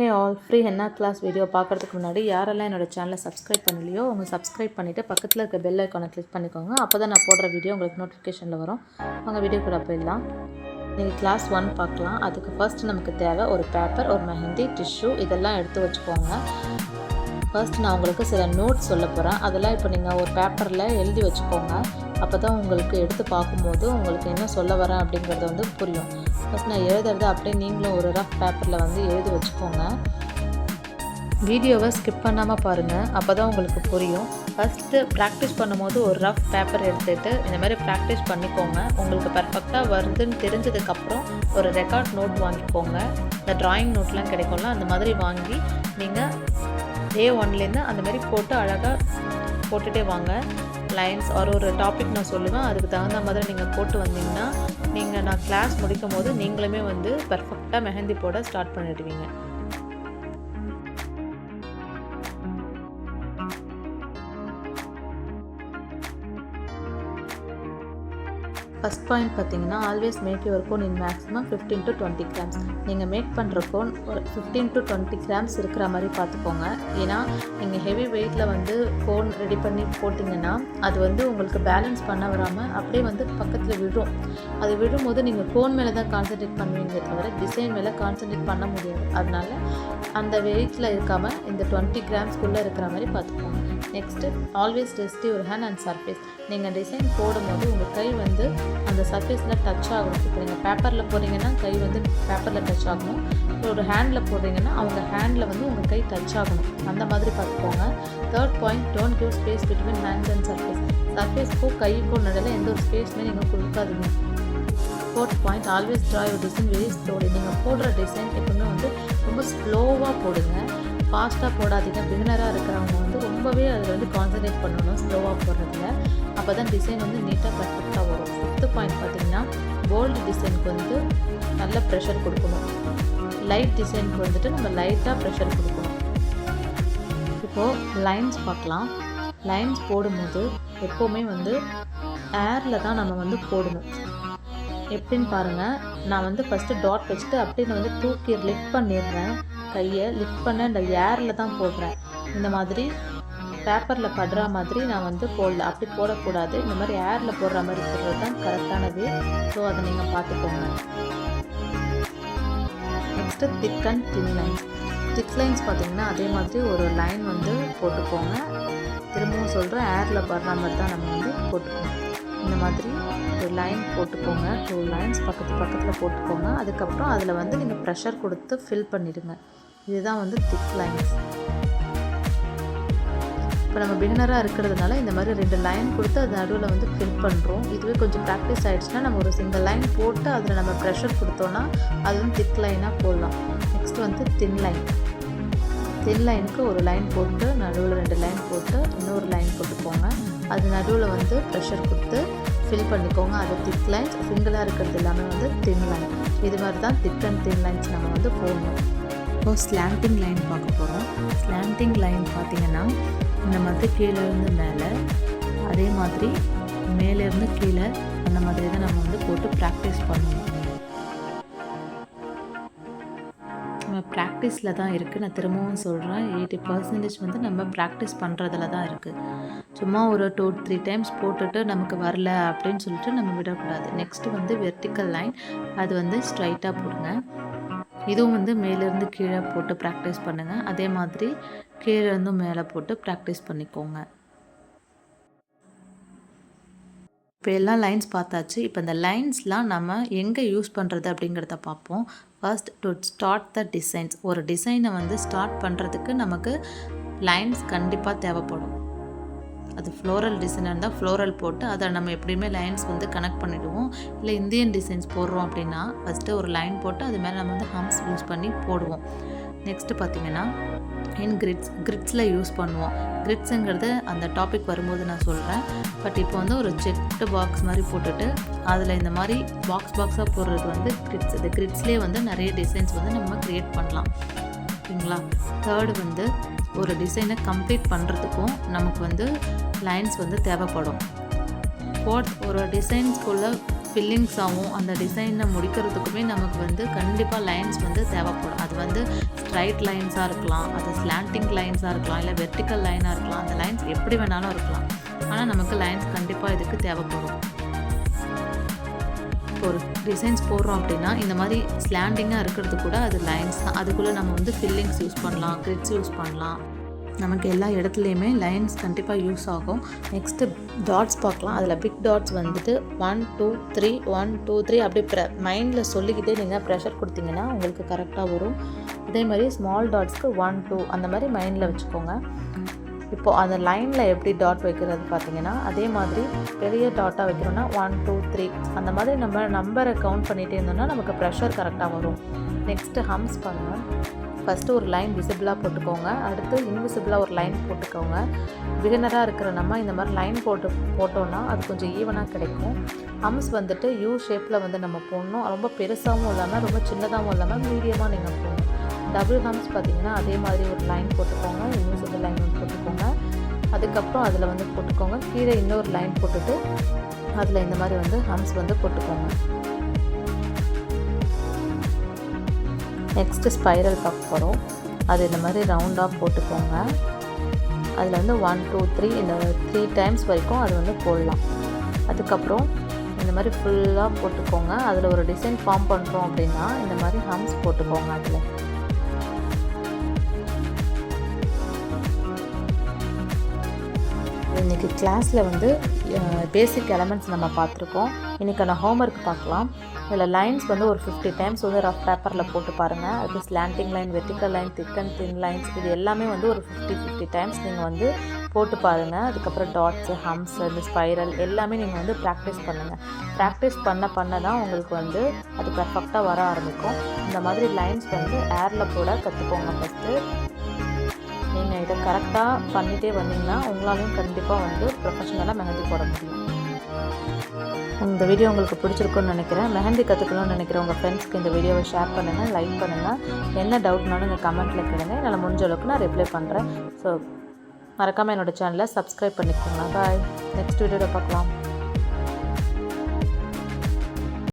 Hey all free henna class video பார்க்குறதுக்கு முன்னாடி யாரெல்லாம் என்னோடய சேனலை சப்ஸ்கிரைப் பண்ணலையோ அவங்க சப்ஸ்கிரைப் பண்ணிவிட்டு பக்கத்தில் இருக்க பெல் ஐக்கானை கிளிக் பண்ணிக்கோங்க. அப்போ தான் நான் போடுற வீடியோ உங்களுக்கு நோட்டிஃபிகேஷனில் வரும். அவங்க வீடியோ கூட போயிடலாம். நீங்கள் கிளாஸ் ஒன் பார்க்கலாம். அதுக்கு ஃபர்ஸ்ட் நமக்கு தேவை ஒரு பேப்பர் ஒரு மெஹந்தி டிஷ்யூ இதெல்லாம் எடுத்து வச்சுக்கோங்க. ஃபர்ஸ்ட் நான் உங்களுக்கு சில நோட்ஸ் சொல்ல போகிறேன் அதெல்லாம் இப்போ நீங்கள் ஒரு பேப்பரில் எழுதி வச்சுக்கோங்க. அப்போ தான் உங்களுக்கு எடுத்து பார்க்கும்போது உங்களுக்கு என்ன சொல்ல வரேன் அப்படிங்கிறது வந்து புரியும். ஃபஸ்ட் நான் எழுதுறது அப்படியே நீங்களும் ஒரு ரஃப் பேப்பரில் வந்து எழுதி வச்சுக்கோங்க. வீடியோவை ஸ்கிப் பண்ணாமல் பாருங்கள் அப்போ தான் உங்களுக்கு புரியும். ஃபஸ்ட்டு ப்ராக்டிஸ் பண்ணும்போது ஒரு ரஃப் பேப்பர் எடுத்துகிட்டு இந்த மாதிரி ப்ராக்டிஸ் பண்ணிக்கோங்க. உங்களுக்கு பர்ஃபெக்டாக வருதுன்னு தெரிஞ்சதுக்கப்புறம் ஒரு ரெக்கார்ட் நோட் வாங்கிக்கோங்க. இந்த ட்ராயிங் நோட்லாம் கிடைக்கும்ல அந்த மாதிரி வாங்கி நீங்கள் ஏ ஒன்லேருந்து அந்த மாதிரி போட்டு அழகாக போட்டுகிட்டே வாங்க. லைன்ஸ் ஒரு ஒரு டாபிக் நான் சொல்லுவேன் அதுக்கு தகுந்த மாதிரி நீங்கள் போட்டு வந்தீங்கன்னா நீங்கள் நான் கிளாஸ் முடிக்கும் போது நீங்களுமே வந்து பர்ஃபெக்டாக மெஹந்தி போட ஸ்டார்ட் பண்ணிடுவீங்க. ஃபஸ்ட் பாயிண்ட் பார்த்தீங்கன்னா always make your cone in maximum fifteen to twenty grams நீங்கள் மேக் பண்ணுற கோன் ஒரு ஃபிஃப்டீன் டு டுவெண்ட்டி கிராம்ஸ் இருக்கிற மாதிரி பார்த்துக்கோங்க. ஏன்னா நீங்கள் ஹெவி வெயிட்டில் வந்து கோன் ரெடி பண்ணி போட்டிங்கன்னா அது வந்து உங்களுக்கு பேலன்ஸ் பண்ண வராமல் அப்படியே வந்து பக்கத்தில் விழும். அது விழும்போது நீங்கள் கோன் மேலே தான் கான்சன்ட்ரேட் பண்ணுவீங்க தவிர டிசைன் மேலே கான்சென்ட்ரேட் பண்ண முடியாது. அதனால அந்த வெயிட்டில் இருக்காமல் இந்த டுவெண்ட்டி கிராம்ஸ்க்குள்ளே இருக்கிற மாதிரி பார்த்துக்கோங்க. Next always rest your hand and surface நீங்கள் டிசைன் போடும்போது உங்கள் கை வந்து அந்த சர்ஃபேஸில் டச் ஆகணும். இப்போ நீங்கள் பேப்பரில் போடுறீங்கன்னா கை வந்து பேப்பரில் டச் ஆகணும். இப்போ ஒரு ஹேண்டில் போடுறீங்கன்னா அவங்க ஹேண்டில் வந்து உங்கள் கை டச் ஆகணும். அந்த மாதிரி பார்த்துக்கோங்க. Third point don't give space between hands and surface சர்ஃபேஸ்க்கும் கைக்கும் நடுவில் எந்த ஒரு ஸ்பேஸுமே நீங்கள் கொடுக்காதீங்க. Fourth point always draw your design very slowly நீங்கள் போடுற டிசைன் எப்பவுமே வந்து ரொம்ப ஸ்லோவாக போடுங்க. ஃபாஸ்ட்டாக போடாதீங்க. பிகினராக இருக்கிறவங்க வந்து ரொம்பவே அதில் வந்து கான்சன்ட்ரேட் பண்ணணும் ஸ்லோவாக போடுறதுல. அப்போ தான் டிசைன் வந்து நீட்டாக பர்ஃபெக்டாக வரும். ஃபிஃப்த்து பாயிண்ட் பார்த்தீங்கன்னா போல்டு டிசைனுக்கு வந்து நல்ல ப்ரெஷர் கொடுக்கணும். லைட் டிசைனுக்கு வந்துட்டு நம்ம லைட்டாக ப்ரெஷர் கொடுக்கணும். இப்போது லைன்ஸ் பார்க்கலாம். லைன்ஸ் போடும்போது எப்போவுமே வந்து ஏரில் தான் நம்ம வந்து போடணும். எப்படின்னு பாருங்கள் நான் வந்து ஃபஸ்ட்டு டாட் வச்சுட்டு அப்படியே நான் வந்து தூக்கி லிஃப்ட் பண்ணிடுறேன். கையை லிஃப்ட் பண்ண இந்த ஏரில் தான் போடுறேன். இந்த மாதிரி பேப்பரில் படுற மாதிரி நான் வந்து போடல அப்படி போடக்கூடாது. இந்த மாதிரி ஏரில் போடுற மாதிரி போடுறது தான் கரெக்டானது ஸோ அதை நீங்கள் பார்த்துக்கோங்க. Next thick and thin line thick lines பார்த்தீங்கன்னா அதே மாதிரி ஒரு லைன் வந்து போட்டுக்கோங்க. திரும்பவும் சொல்கிறேன் ஏரில் படுற மாதிரி தான் நம்ம வந்து போட்டுக்கோங்க இந்த மாதிரி ஒரு லைன் போட்டுக்கோங்க. டூ லைன்ஸ் பக்கத்து பக்கத்தில் போட்டுக்கோங்க. அதுக்கப்புறம் அதில் வந்து நீங்கள் ப்ரெஷர் கொடுத்து ஃபில் பண்ணிவிடுங்க இதுதான் வந்து திக் லைன்ஸ் இப்போ நம்ம பிகினராக இருக்கிறதுனால இந்த மாதிரி ரெண்டு லைன் கொடுத்து அது நடுவில் வந்து ஃபில் பண்ணுறோம் இதுவே கொஞ்சம் ப்ராக்டிஸ் ஆகிடுச்சுன்னா நம்ம ஒரு சிங்கிள் லைன் போட்டு அதில் நம்ம ப்ரெஷர் கொடுத்தோன்னா அது வந்து திக் லைனாக போடலாம். நெக்ஸ்ட் வந்து தின் லைன் தின் லைனுக்கு ஒரு லைன் போட்டு நடுவில் ரெண்டு லைன் போட்டு இன்னொரு லைன் போட்டுக்கோங்க அது நடுவில் வந்து ப்ரெஷர் கொடுத்து ஃபில் பண்ணிக்கோங்க. அது திக் லைன்ஸ் சிங்கிளாக இருக்கிறது எல்லாமே வந்து தின் லைன் இது மாதிரி தான் திக் அண்ட் தின் லைன்ஸ் நம்ம வந்து போடணும். இப்போ ஸ்லாண்டிங் லைன் பார்க்க போகிறோம் ஸ்லாண்டிங் லைன் பார்த்தீங்கன்னா இந்த மாதிரி கீழே இருந்து மேலே அதே மாதிரி மேலேருந்து கீழே அந்த மாதிரி தான் நம்ம வந்து போட்டு ப்ராக்டிஸ் பண்ணணும். நம்ம ப்ராக்டிஸில் தான் இருக்குது நான் திரும்பவும் சொல்கிறேன் எயிட்டி பர்சன்டேஜ் வந்து நம்ம ப்ராக்டிஸ் பண்ணுறதுல தான் இருக்குது சும்மா ஒரு டூ த்ரீ டைம்ஸ் போட்டுட்டு நமக்கு வரல அப்படின்னு சொல்லிட்டு நம்ம விடக்கூடாது. நெக்ஸ்ட்டு வந்து வெர்டிக்கல் லைன் அது வந்து ஸ்ட்ரைட்டாக போடுங்க. இதுவும் வந்து மேலேருந்து கீழே போட்டு ப்ராக்டிஸ் பண்ணுங்கள் அதே மாதிரி கீழேருந்து மேலே போட்டு ப்ராக்டிஸ் பண்ணிக்கோங்க. இப்போ எல்லா லைன்ஸ் பார்த்தாச்சு. இப்போ இந்த லைன்ஸ்லாம் நம்ம எங்கே யூஸ் பண்ணுறது அப்படிங்கிறத பார்ப்போம். First to start the designs ஒரு டிசைனை வந்து ஸ்டார்ட் பண்ணுறதுக்கு நமக்கு லைன்ஸ் கண்டிப்பாக தேவைப்படும். அது ஃப்ளோரல் டிசைனாக இருந்தால் ஃப்ளோரல் போட்டு அதை நம்ம எப்படியுமே லைன்ஸ் வந்து கனெக்ட் பண்ணிவிடுவோம் இல்லை இந்தியன் டிசைன்ஸ் போடுறோம் அப்படின்னா ஃபஸ்ட்டு ஒரு லைன் போட்டு அது மேலே நம்ம வந்து ஹம்ஸ் யூஸ் பண்ணி போடுவோம். நெக்ஸ்ட்டு பார்த்தீங்கன்னா இன் கிரிட்ஸ் கிரிட்ஸில் யூஸ் பண்ணுவோம். கிரிட்ஸுங்கிறது அந்த டாபிக் வரும்போது நான் சொல்கிறேன் பட் இப்போ வந்து ஒரு செட்டு பாக்ஸ் மாதிரி போட்டுட்டு அதில் இந்த மாதிரி பாக்ஸ் பாக்ஸாக போடுறது வந்து கிரிட்ஸ் இந்த கிரிட்ஸ்லேயே வந்து நிறைய டிசைன்ஸ் வந்து நம்ம க்ரியேட் பண்ணலாம். ஓகேங்களா தேர்டு வந்து ஒரு டிசைனை கம்ப்ளீட் பண்ணுறதுக்கும் நமக்கு வந்து லைன்ஸ் வந்து தேவைப்படும். ஃபோர்த் ஒரு டிசைன்ஸ்குள்ளே ஃபில்லிங்ஸாகவும் அந்த டிசைனை முடிக்கிறதுக்குமே நமக்கு வந்து கண்டிப்பாக லைன்ஸ் வந்து தேவைப்படும். அது வந்து ஸ்ட்ரைட் லைன்ஸாக இருக்கலாம் அது ஸ்லாண்டிங் லைன்ஸாக இருக்கலாம் இல்லை வெர்டிக்கல் லைனாக இருக்கலாம். அந்த லைன்ஸ் எப்படி வேணாலும் இருக்கலாம். ஆனால் நமக்கு லைன்ஸ் கண்டிப்பாக இதுக்கு தேவைப்படும். ஒரு டிசைன்ஸ் போடுறோம் அப்படின்னா இந்த மாதிரி ஸ்லாண்டிங்காக இருக்கிறது கூட அது லைன்ஸ் தான். அதுக்குள்ளே நம்ம வந்து ஃபில்லிங்ஸ் யூஸ் பண்ணலாம் கிரிட்ஸ் யூஸ் பண்ணலாம். நமக்கு எல்லா இடத்துலையுமே லைன்ஸ் கண்டிப்பாக யூஸ் ஆகும். நெக்ஸ்ட்டு டாட்ஸ் பார்க்கலாம். அதில் பிக் டாட்ஸ் வந்துட்டு one two three one two three அப்படி ப்ர மைண்டில் சொல்லிக்கிட்டே நீங்கள் ப்ரெஷர் கொடுத்தீங்கன்னா உங்களுக்கு கரெக்டாக வரும். அதே மாதிரி ஸ்மால் டாட்ஸ்க்கு ஒன் டூ அந்த மாதிரி மைண்டில் வச்சுக்கோங்க. இப்போது அந்த லைனில் எப்படி டாட் வைக்கிறது பார்த்தீங்கன்னா அதே மாதிரி பெரிய டாட்டாக வைக்கிறோன்னா ஒன் டூ த்ரீ அந்த மாதிரி நம்ம நம்பரை கவுண்ட் பண்ணிகிட்டே இருந்தோம்னா நமக்கு ப்ரெஷர் கரெக்டாக வரும். நெக்ஸ்ட்டு ஹம்ஸ் பண்ணுவோம் ஃபஸ்ட்டு ஒரு லைன் விசிபிளாக போட்டுக்கோங்க. அடுத்து இன்விசிபிளாக ஒரு லைன் போட்டுக்கோங்க. பிகினராக இருக்கிற நம்ம இந்த மாதிரி லைன் போட்டு போட்டோன்னா அது கொஞ்சம் ஈவனாக கிடைக்கும். ஹம்ஸ் வந்துட்டு யூ ஷேப்பில் வந்து நம்ம போடணும். ரொம்ப பெருசாகவும் இல்லாமல் ரொம்ப சின்னதாகவும் இல்லாமல் மீடியமாக நீங்கள் போடணும். டபுள் ஹம்ஸ் பார்த்தீங்கன்னா அதே மாதிரி ஒரு லைன் அதுக்கப்புறம் அதில் வந்து போட்டுக்கோங்க. கீழே இன்னொரு லைன் போட்டுட்டு அதில் இந்த மாதிரி வந்து ஹம்ஸ் வந்து போட்டுக்கோங்க. நெக்ஸ்ட்டு ஸ்பைரல் பார்க்க போகிறோம் அது இந்த மாதிரி ரவுண்டாக போட்டுக்கோங்க. அதில் வந்து ஒன் டூ த்ரீ இந்த த்ரீ டைம்ஸ் வரைக்கும் அது வந்து போடலாம். அதுக்கப்புறம் இந்த மாதிரி ஃபுல்லாக போட்டுக்கோங்க. அதில் ஒரு டிசைன் ஃபார்ம் பண்ணுறோம் அப்படின்னா இந்த மாதிரி ஹம்ஸ் போட்டுக்கோங்க அதில். இன்றைக்கி கிளாஸில் வந்து பேசிக் எலமெண்ட்ஸ் நம்ம பார்த்துருக்கோம். இன்றைக்கான ஹோம்ஒர்க் பார்க்கலாம். இதில் லைன்ஸ் வந்து ஒரு ஃபிஃப்டி டைம்ஸ் வந்து ரஃப் பேப்பரில் போட்டு பாருங்கள் அது slanting line vertical line thick and thin lines இது எல்லாமே வந்து ஒரு ஃபிஃப்டி ஃபிஃப்டி டைம்ஸ் நீங்கள் வந்து போட்டு பாருங்கள் அதுக்கப்புறம் டாட்ஸு ஹம்ஸ் இந்த ஸ்பைரல் எல்லாமே நீங்கள் வந்து ப்ராக்டிஸ் பண்ணுங்கள் ப்ராக்டிஸ் பண்ண பண்ண தான் உங்களுக்கு வந்து அது பர்ஃபெக்டாக வர ஆரம்பிக்கும். இந்த மாதிரி லைன்ஸ் வந்து ஏரில் போட கற்றுக்கோங்க ஃபஸ்ட்டு நீங்கள் இதை கரெக்டாக பண்ணிகிட்டே வந்தீங்கன்னா உங்களாலையும் கண்டிப்பாக வந்து ப்ரொஃபஷனலாக மெஹந்தி போட முடியும். இந்த வீடியோ உங்களுக்கு பிடிச்சிருக்குன்னு நினைக்கிறேன். மெஹந்தி கற்றுக்கணும்னு நினைக்கிற உங்கள் ஃப்ரெண்ட்ஸ்க்கு இந்த வீடியோவை ஷேர் பண்ணுங்கள் லைக் பண்ணுங்கள் என்ன டவுட்னாலும் நீங்கள் கமெண்ட்டில் கேளுங்க. என்னால் முடிஞ்ச அளவுக்கு நான் ரிப்ளை பண்ணுறேன் ஸோ மறக்காமல் என்னோடய சேனலை சப்ஸ்கிரைப் பண்ணிக்கோங்க. பாய் நெக்ஸ்ட் வீடியோவில் பார்க்கலாம்.